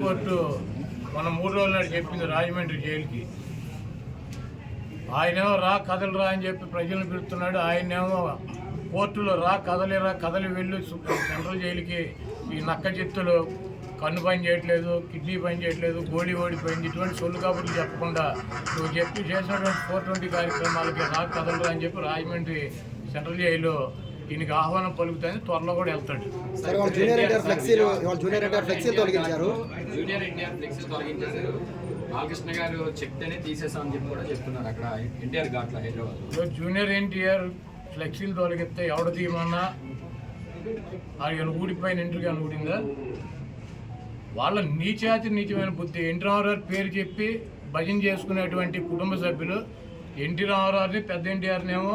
Court మన మూడు రోజుల నాడు చెప్పింది రాజమండ్రి జైలుకి. ఆయనేమో రా కదలు రా అని చెప్పి ప్రజలను పిలుస్తున్నాడు. ఆయనేమో కోర్టులో రా కదలిరా కదలి వెళ్ళి. సెంట్రల్ జైలుకి ఈ నక్క చిత్తులు కన్ను పని చేయట్లేదు కిడ్నీ పని చేయట్లేదు గోళీ ఓడిపోయింది. ఇటువంటి సొల్లు కబుర్లు చెప్పకుండా నువ్వు చెప్పి చేసినటువంటి ఫోర్ ట్వంటీ కార్యక్రమాలకి రా కదలరా అని చెప్పి రాజమండ్రి సెంట్రల్ జైలు దీనికి ఆహ్వానం పలుకుతుంది త్వరలో కూడా వెళ్తాడు. జూనియర్ ఎన్టీఆర్ ఫ్లెక్సీలు వాళ్ళ జూనియర్ ఫ్లెక్సీలు తొలగించారు. Junior flexi తొలగించేశారు. బాలకృష్ణ గారు చెప్తేనే తీసేసామని చెప్పి కూడా చెప్తున్నారు అక్కడ ఎన్టీఆర్ ఘాట్లో హైదరాబాద్ జూనియర్ ఎన్టీఆర్ ఫ్లెక్సీలు తొలగిస్తే ఎవడ తీయమన్నా? ఆయన ఊడిపోయిన ఇంటికి అని ఊడిందా? వాళ్ళ నీచాతి నీచమైన బుద్ధి. ఎన్టీ రామారావు పేరు చెప్పి భజన చేసుకునేటువంటి కుటుంబ సభ్యులు ఎన్టీ రామారావుని పెద్ద ఎన్టీఆర్ని ఏమో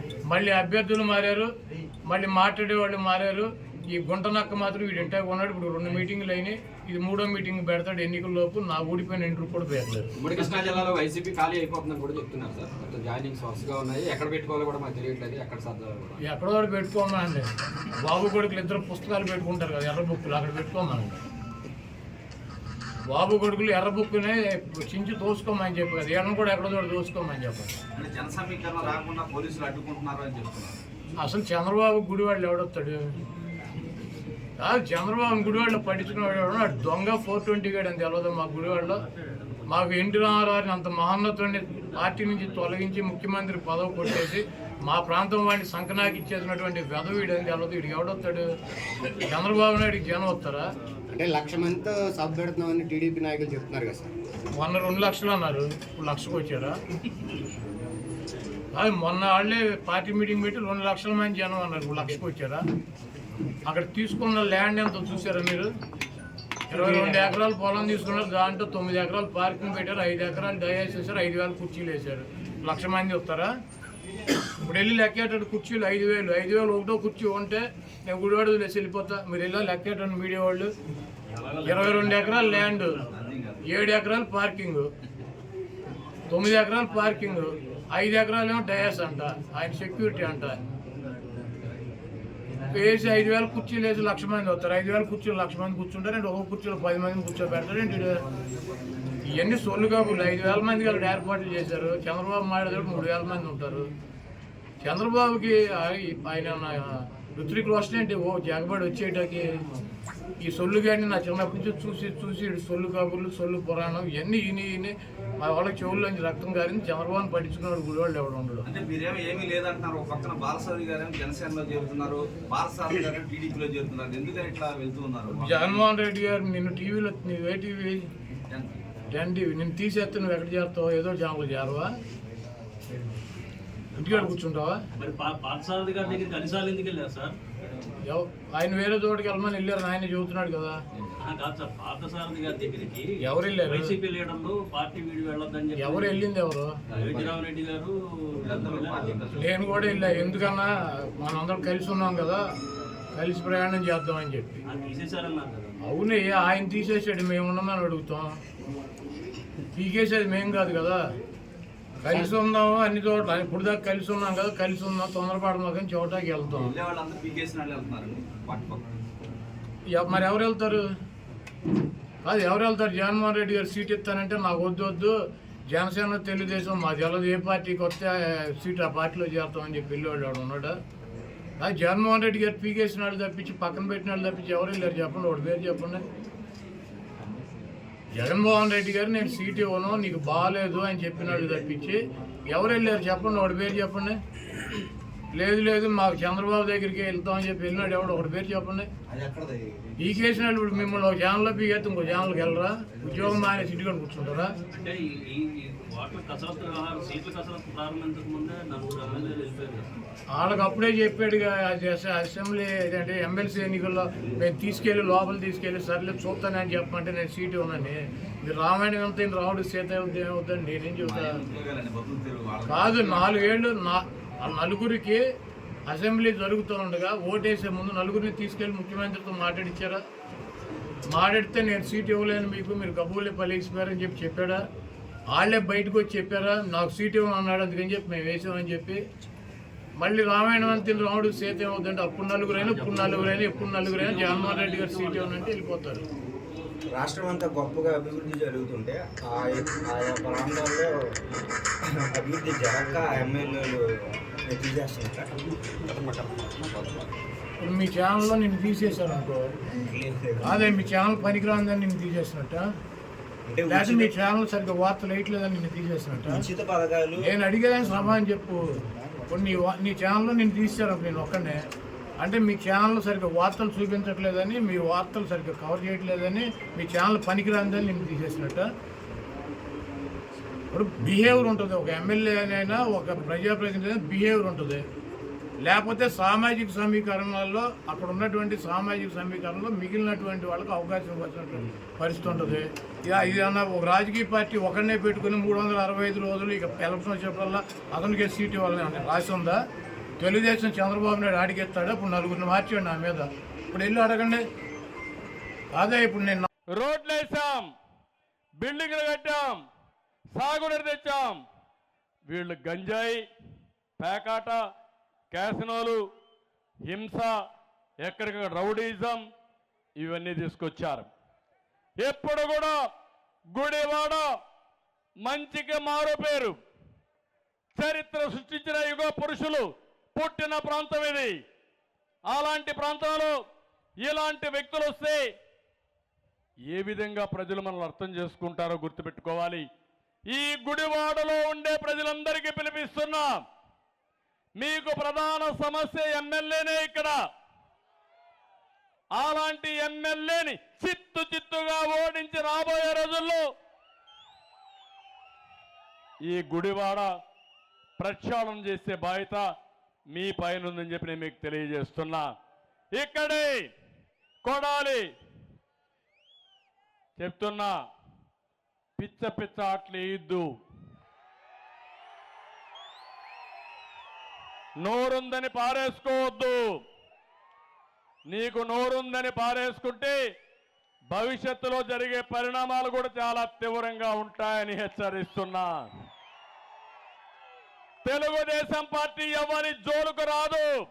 మళ్ళీ అభ్యర్థులు మారారు మళ్ళీ మాట్లాడే వాళ్ళు మారారు. ఈ గుంట నక్క మాత్రం వీడు ఇంటే ఉన్నాడు ఇప్పుడు రెండు మీటింగ్లు అయినాయి. ఇది మూడో మీటింగ్ పెడతాడు ఎన్నికల లోపు. నా ఊడిపోయిన ఇంటర్ కూడా పేర్లేదు. ఉమ్మడి కృష్ణా జిల్లాలో వైసీపీ ఖాళీ అయిపోతుందని కూడా చెప్తున్నారు సార్. మొత్తం జాయినింగ్స్ వరుసగా ఉన్నాయి. ఎక్కడ పెట్టుకోవాలో కూడా మాకు తెలియట్లేదు. ఎక్కడ ఎక్కడో ఒకటి పెట్టుకోమండి బాబు కొడుకులు ఇద్దరు పుస్తకాలు పెట్టుకుంటారు కదా ఎర్ర బుక్కులు. అక్కడ పెట్టుకోమండి బాబు కొడుకులు ఎర్ర బుక్కునే చించి తోసుకోమని చెప్పి కదా ఎర్రను కూడా ఎక్కడో చోట తోసుకోమని చెప్పండి అంటే జన సమీకరణ రాకుండా పోలీసులు అడ్డుకుంటున్నారు అని చెప్తున్నారు. అసలు చంద్రబాబు గుడివాళ్ళు ఎవడొస్తాడు? చంద్రబాబు గుడివాళ్ళు పట్టించుకునేవాడు ఎవడు? వాడు దొంగ ఫోర్ ట్వంటీ గేడ్ అని తెలియదు మా గుడివాడలో. మాకు ఎన్టీ రామారావుని అంత మహోన్నతుడిని పార్టీ నుంచి తొలగించి ముఖ్యమంత్రి పదవి కొట్టేసి మా ప్రాంతం వాడిని సంకనాకి ఇచ్చేసినటువంటి వెదవీడు అని తెలియదు వీడికి ఎవడొస్తాడు? చంద్రబాబు నాయుడికి జనం వస్తారా? అంటే లక్ష మందితో సభ పెడుతున్నామని టీడీపీ నాయకులు చెప్తున్నారు కదా సార్. మొన్న రెండు లక్షలు అన్నారు. ఇప్పుడు లక్షకు వచ్చారా? అది మొన్న వాళ్ళే పార్టీ మీటింగ్ పెట్టి రెండు లక్షల మంది జనం అన్నారు. ఇప్పుడు లక్షకు వచ్చారా? అక్కడ తీసుకున్న ల్యాండ్ ఎంత చూసారా మీరు? ఇరవై రెండు ఎకరాలు పొలం తీసుకున్నారు. దాంట్లో తొమ్మిది ఎకరాలు పార్కింగ్ పెట్టారు. ఐదు ఎకరాలు డయాస్ వేసారు ఐదు వేల కుర్చీలు వేశారు. లక్ష మంది వస్తారా? ఇప్పుడు వెళ్ళి లెక్కేటట్టు కుర్చీలు ఐదు వేలు. ఐదు వేలు ఒకటో కుర్చీ ఉంటే నేను గుడివాడ లేచి వెళ్ళిపోతా. మీరు వెళ్ళి లెక్కేటండి మీడియా వాళ్ళు? ఇరవై రెండు ఎకరాలు ల్యాండ్ ఏడు ఎకరాలు పార్కింగ్ తొమ్మిది ఎకరాలు పార్కింగ్ ఐదు ఎకరాలు ఏమో డయాస్ అంట ఆయన సెక్యూరిటీ అంట. వేసి ఐదు వేల కుర్చీలు వేసి లక్ష మంది వస్తారు. ఐదు వేల కుర్చీలు లక్ష మంది కూర్చుంటారు అంటే ఒక్కొక్క కుర్చీలో పది మందిని కూర్చోబెడతారు. ఏంటి ఇవన్నీ సొల్లు కాబట్టి ఐదు వేల మంది కలిసి ఏర్పాట్లు చేశారు. చంద్రబాబు మాట్లాడే మూడు వేల మంది ఉంటారు. చంద్రబాబుకి ఆయన ఋత్విక్ రోషన్ ఏంటి ఓ జగబడి వచ్చేటకి ఈ సొల్లు కానీ నా చిన్నప్పటి నుంచి చూసి చూసి సొల్లు కబుర్లు సొల్లు పురాణం ఇవన్నీ ఈయన ఈయన మా వాళ్ళకి చెవుల్లోంచి రక్తం కారింది చంద్రబాబుని పట్టించుకున్నాడు గుడివాళ్ళు ఎవడు ఉండడు. అంటే మీరేమో ఏమీ లేదంటున్నారు. ఒక పక్కన బాలసారి గారేమో జనసేనలో చేరుతున్నారు. బాలసారి గారేమో టీడీపీలో చేరుతున్నారు. ఎందుకని ఇట్లా వెళ్తూ ఉన్నారు? జగన్మోహన్ రెడ్డి గారు నిన్ను టీవీలో నువ్వు ఏ టీవీ? Ten TV. నిన్ను తీసేస్తే నువ్వు ఎక్కడ చేస్తావు ఏదో ఛానల్ చేరవా? ఇంటికాడ కూర్చుంటావా? మరి పా- పార్థసారథి గారి దగ్గరికి అన్నిసార్లు ఎందుకు వెళ్ళారు సార్? ఆయన వేరే చోటుకి వెళ్ళమని వెళ్ళారు ఆయన చెబుతున్నాడు కదా. ఆ, కాదు సార్ పార్థసారథి గారి దగ్గరికి. ఎవరు వెళ్ళారు? వైసీపీ లీడర్లు పార్టీ వీడి వెళ్ళొద్దని చెప్పి ఎవరు వెళ్ళింది ఎవరు? రెడ్డి గారు నేను కూడా వెళ్ళా ఎందుకన్నా మనందరం కలిసి ఉన్నాం కదా కలిసి ప్రయాణం చేద్దామని చెప్పి. అవునే ఆయన తీసేసాడు మేము ఉండమని అడుగుతాం. పీకేసేది మేం కాదు కదా. కలిసి ఉందాము అన్ని చోట్ల. ఇప్పుడు దాకా కలిసి ఉన్నాం కదా కలిసి ఉందాం తొందరపడమాక కానీ చోటాకి వెళ్తాం. మరి ఎవరు వెళ్తారు? కాదు ఎవరు వెళ్తారు? జగన్మోహన్ రెడ్డి గారు సీట్ ఇస్తానంటే నాకు వద్దు వద్దు. జనసేన తెలుగుదేశం మా తెలదు ఏ పార్టీకి వస్తే సీట్ ఆ పార్టీలో చేస్తామని చెప్పి వెళ్ళేవాడు వాడు ఉన్నాడా. అది జగన్మోహన్ రెడ్డి గారు పీకేసిన వాళ్ళు తప్పించి పక్కన పెట్టిన వాళ్ళు తప్పించి ఎవరు వెళ్ళారు చెప్పండి వాడి పేరు చెప్పండి. జగన్మోహన్ రెడ్డి గారు నేను సీట్ ఇవ్వను నీకు బాగాలేదు అని చెప్పినాడు తప్పించి ఎవరు వెళ్ళారు చెప్పండి వాడి పేరు చెప్పండి. లేదు లేదు మాకు చంద్రబాబు దగ్గరికి వెళ్తామని చెప్పి వెళ్ళినాడు. ఎవడు ఒకటి పేరు చెప్పండి. ఈ కేసు ఇప్పుడు మిమ్మల్ని ఒక ఛానల్లో పీకేస్తే ఇంకో ఛానల్కి వెళ్ళరా? ఉద్యోగం మానేసి ఇంటికి కూర్చుంటారా. వాళ్ళకి అప్పుడే చెప్పాడుగా అసెంబ్లీ అంటే ఎమ్మెల్సీ ఎన్నికల్లో మేము తీసుకెళ్ళి లోపల తీసుకెళ్ళి సర్లే చూస్తానని చెప్పమంటే నేను సీటు ఉన్నాను మీరు రామాయణం అంతా ఈయన రావుడు సీత అవుతుంది ఏమవుతుంది నేనేం వాళ్ళ కాదు నాలుగేళ్ళు నా నలుగురికి అసెంబ్లీ జరుగుతూ ఉండగా ఓటేసే ముందు నలుగురిని తీసుకెళ్ళి ముఖ్యమంత్రితో మాట్లాడిచ్చారా? మాట్లాడితే నేను సీట్ ఇవ్వలేను మీకు మీరు కబూలే పలిగిపోయారని చెప్పి చెప్పాడా? వాళ్ళే బయటకు వచ్చి చెప్పారా? నాకు సీట్ ఇవ్వను అన్నాడు అందుకని చెప్పి మేము వేసామని చెప్పి. మళ్ళీ రామాయణం అంతే రాముడు సీత ఏమవుతుందంటే అప్పుడు నలుగురైనా ఇప్పుడు నలుగురైనా ఎప్పుడు నలుగురైనా జగన్మోహన్ రెడ్డి గారు సీట్ ఇవ్వనంటే వెళ్ళిపోతారు. రాష్ట్రం అంతా గొప్పగా అభివృద్ధి జరుగుతుంటే ఆయా ప్రాంతాల్లో అభివృద్ధి జరగక ఎమ్మెల్యేలు ఇప్పుడు మీ ఛానల్లో నేను తీసేశాను అనుకో అదే మీ ఛానల్ పనికిరాందని నేను తీసేసినట్ట? లేకపోతే మీ ఛానల్ సరిగ్గా వార్తలు వేయట్లేదని నేను తీసేసినట్ట? నేను అడిగేదానికి సమాధానం చెప్పు. ఇప్పుడు నీ నీ ఛానల్లో నేను తీసాను నేను ఒక్కనే అంటే మీ ఛానల్లో సరిగ్గా వార్తలు చూపించట్లేదని మీ వార్తలు సరిగ్గా కవర్ చేయట్లేదని మీ ఛానల్ పనికిరాందని నేను తీసేసినట్ట. ఇప్పుడు బిహేవియర్ ఉంటుంది. ఒక ఎమ్మెల్యే అయినా ఒక ప్రజాప్రతినిధి బిహేవియర్ ఉంటుంది. లేకపోతే సామాజిక సమీకరణాల్లో అక్కడ ఉన్నటువంటి సామాజిక సమీకరణలో మిగిలినటువంటి వాళ్ళకి అవకాశం ఇవ్వాల్సినటువంటి పరిస్థితి ఉంటుంది. ఇక ఇది అన్న ఒక రాజకీయ పార్టీ ఒకరినే పెట్టుకుని మూడు వందల అరవై ఐదు రోజులు ఇక ఎలక్షన్ వచ్చేప్పుడల్లా అతనికే సీట్ ఇవ్వాలని రాసి ఉందా? తెలుగుదేశం చంద్రబాబు నాయుడు అడిగేస్తాడు. ఇప్పుడు నలుగురిని మార్చాడు నా మీద. ఇప్పుడు వెళ్ళి అడగండి. అదే ఇప్పుడు నేను రోడ్లు వేసాం బిల్డింగ్లు కట్టాం. సాగునీరు తెచ్చాం. వీళ్ళు గంజాయి పేకాట క్యాసినోలు హింస ఎక్కడికక్కడ రౌడీజం ఇవన్నీ తీసుకొచ్చారు. ఎప్పుడు కూడా గుడివాడ మంచికి మారు పేరు. చరిత్ర సృష్టించిన యుగ పురుషులు పుట్టిన ప్రాంతం ఇది. అలాంటి ప్రాంతంలో ఇలాంటి వ్యక్తులు వస్తే ఏ విధంగా ప్రజలు మనల్ని అర్థం చేసుకుంటారో గుర్తుపెట్టుకోవాలి. ఈ గుడివాడలో ఉండే ప్రజలందరికీ పిలిపిస్తున్నా. మీకు ప్రధాన సమస్య ఎమ్మెల్యేనే ఇక్కడ. అలాంటి ఎమ్మెల్యేని చిత్తు చిత్తుగా ఓడించి రాబోయే రోజుల్లో ఈ గుడివాడ ప్రక్షాళన చేసే బాధ్యత మీ పైన ఉందని చెప్పి నేను మీకు తెలియజేస్తున్నా. ఇక్కడే కొడాలి చెప్తున్నా. పిచ్చ పిచ్చ ఆటలు నోరుందని పారేసుకోవద్దు. నీకు నోరుందని పారేసుకుంటే భవిష్యత్తులో జరిగే పరిణామాలు కూడా చాలా తీవ్రంగా ఉంటాయని హెచ్చరిస్తున్నా. తెలుగుదేశం పార్టీ ఎవరి జోలుకు రాదు.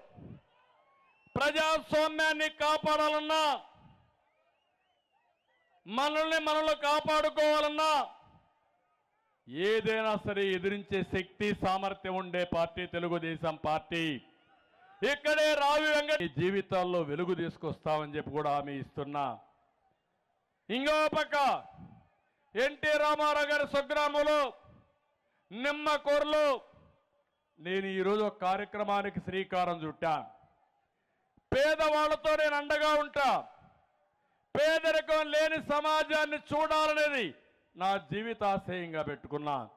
ప్రజాస్వామ్యాన్ని కాపాడాలన్నా మనల్ని మనల్ని కాపాడుకోవాలన్నా ఏదైనా సరే ఎదిరించే శక్తి సామర్థ్యం ఉండే పార్టీ తెలుగుదేశం పార్టీ. ఇక్కడే రావి వెంకట జీవితాల్లో వెలుగు తీసుకొస్తామని చెప్పి కూడా హామీ ఇస్తున్నా. ఇంకో పక్క ఎన్టీ రామారావు గారి స్వగ్రామంలో నిమ్మకూరులో నేను ఈరోజు ఒక కార్యక్రమానికి శ్రీకారం చుట్టా. పేదవాళ్ళతో నేను అండగా ఉంటా. పేదరికం లేని సమాజాన్ని చూడాలనేది నా జీవితాశయంగా పెట్టుకున్నా.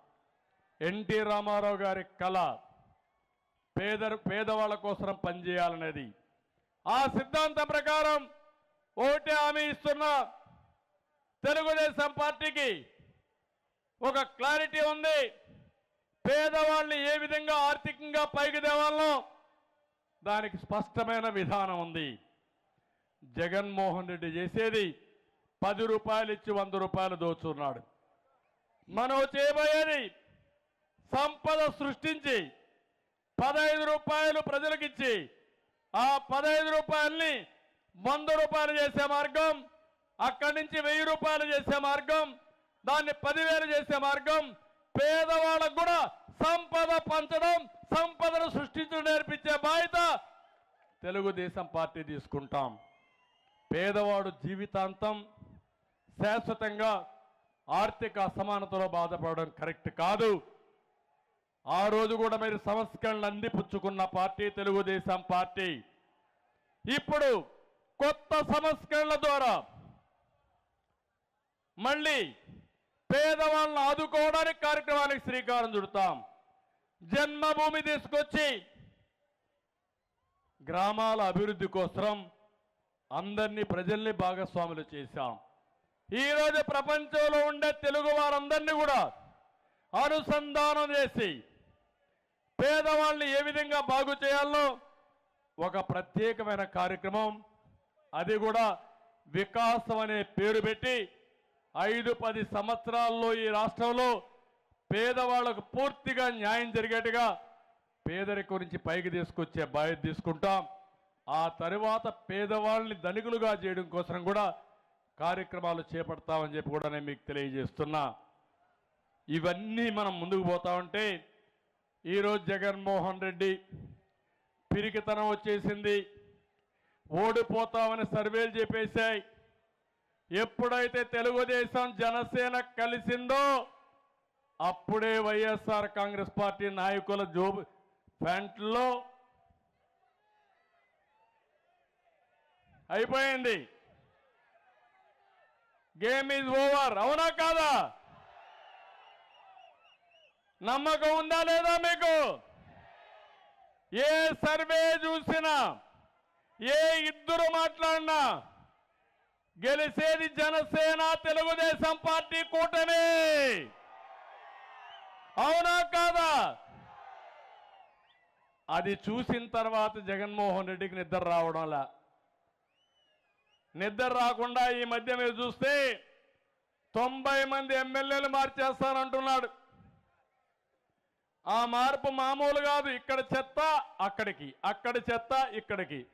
ఎన్టీ రామారావు గారి కళ పేదరు పేదవాళ్ళ కోసం పనిచేయాలనేది. ఆ సిద్ధాంతం ప్రకారం ఒకటే హామీ ఇస్తున్న. తెలుగుదేశం పార్టీకి ఒక క్లారిటీ ఉంది. పేదవాళ్ళని ఏ విధంగా ఆర్థికంగా పైకి తేవాలో దానికి స్పష్టమైన విధానం ఉంది. జగన్మోహన్ రెడ్డి చేసేది పది రూపాయలు ఇచ్చి వంద రూపాయలు దోచున్నాడు. మనం చేయబోయేది సంపద సృష్టించి పదహైదు రూపాయలు ప్రజలకిచ్చి ఆ పదహైదు రూపాయల్ని వంద రూపాయలు చేసే మార్గం అక్కడి నుంచి వెయ్యి రూపాయలు చేసే మార్గం దాన్ని పదివేలు చేసే మార్గం పేదవాళ్ళకు కూడా సంపద పంచడం సంపదను సృష్టించడం నేర్పించే బాధ్యత తెలుగుదేశం పార్టీ తీసుకుంటాం. పేదవాడు జీవితాంతం శాశ్వతంగా ఆర్థిక అసమానతలో బాధపడడం కరెక్ట్ కాదు. ఆ రోజు కూడా మీరు సంస్కరణలు అందిపుచ్చుకున్న పార్టీ తెలుగుదేశం పార్టీ. ఇప్పుడు కొత్త సంస్కరణల ద్వారా మళ్ళీ పేదవాళ్ళను ఆదుకోవడానికి కార్యక్రమానికి శ్రీకారం చుడతాం. జన్మభూమి తీసుకొచ్చి గ్రామాల అభివృద్ధి కోసం అందరినీ ప్రజల్ని భాగస్వాములు చేశాం. ఈరోజు ప్రపంచంలో ఉండే తెలుగు వారందరినీ కూడా అనుసంధానం చేసి పేదవాళ్ళని ఏ విధంగా బాగు చేయాలో ఒక ప్రత్యేకమైన కార్యక్రమం. అది కూడా వికాసం అనే పేరు పెట్టి ఐదు పది సంవత్సరాల్లో ఈ రాష్ట్రంలో పేదవాళ్ళకు పూర్తిగా న్యాయం జరిగేట్టుగా పేదరికం నుంచి పైకి తీసుకొచ్చే బాధ్యత తీసుకుంటాం. ఆ తరువాత పేదవాళ్ళని ధనికులుగా చేయడం కోసం కూడా కార్యక్రమాలు చేపడతామని చెప్పి కూడా నేను మీకు తెలియజేస్తున్నా. ఇవన్నీ మనం ముందుకు పోతా ఉంటే ఈరోజు జగన్మోహన్ రెడ్డి పిరికితనం వచ్చేసింది. ఓడిపోతామని సర్వేలు చెప్పేశాయి. ఎప్పుడైతే తెలుగుదేశం జనసేన కలిసిందో అప్పుడే వైఎస్ఆర్ కాంగ్రెస్ పార్టీ నాయకుల జోబు ప్యాంట్లో అయిపోయింది. గేమ్ ఈజ్ ఓవర్ అవునా కాదా? నమ్మకం ఉందా లేదా మీకు? ఏ సర్వే చూసినా ఏ ఇద్దరు మాట్లాడినా గెలిచేది జనసేన తెలుగుదేశం పార్టీ కూటమి. అవునా కాదా? అది చూసిన తర్వాత జగన్మోహన్ రెడ్డికి నిద్ర రావడంలా. నిద్ర రాకుండా ఈ మధ్య మీరు చూస్తే తొంభై మంది ఎమ్మెల్యేలు మార్చేస్తానంటున్నాడు. ఆ మార్పు మామూలు కాదు. ఇక్కడ చెత్త అక్కడికి అక్కడ చెత్త ఇక్కడికి.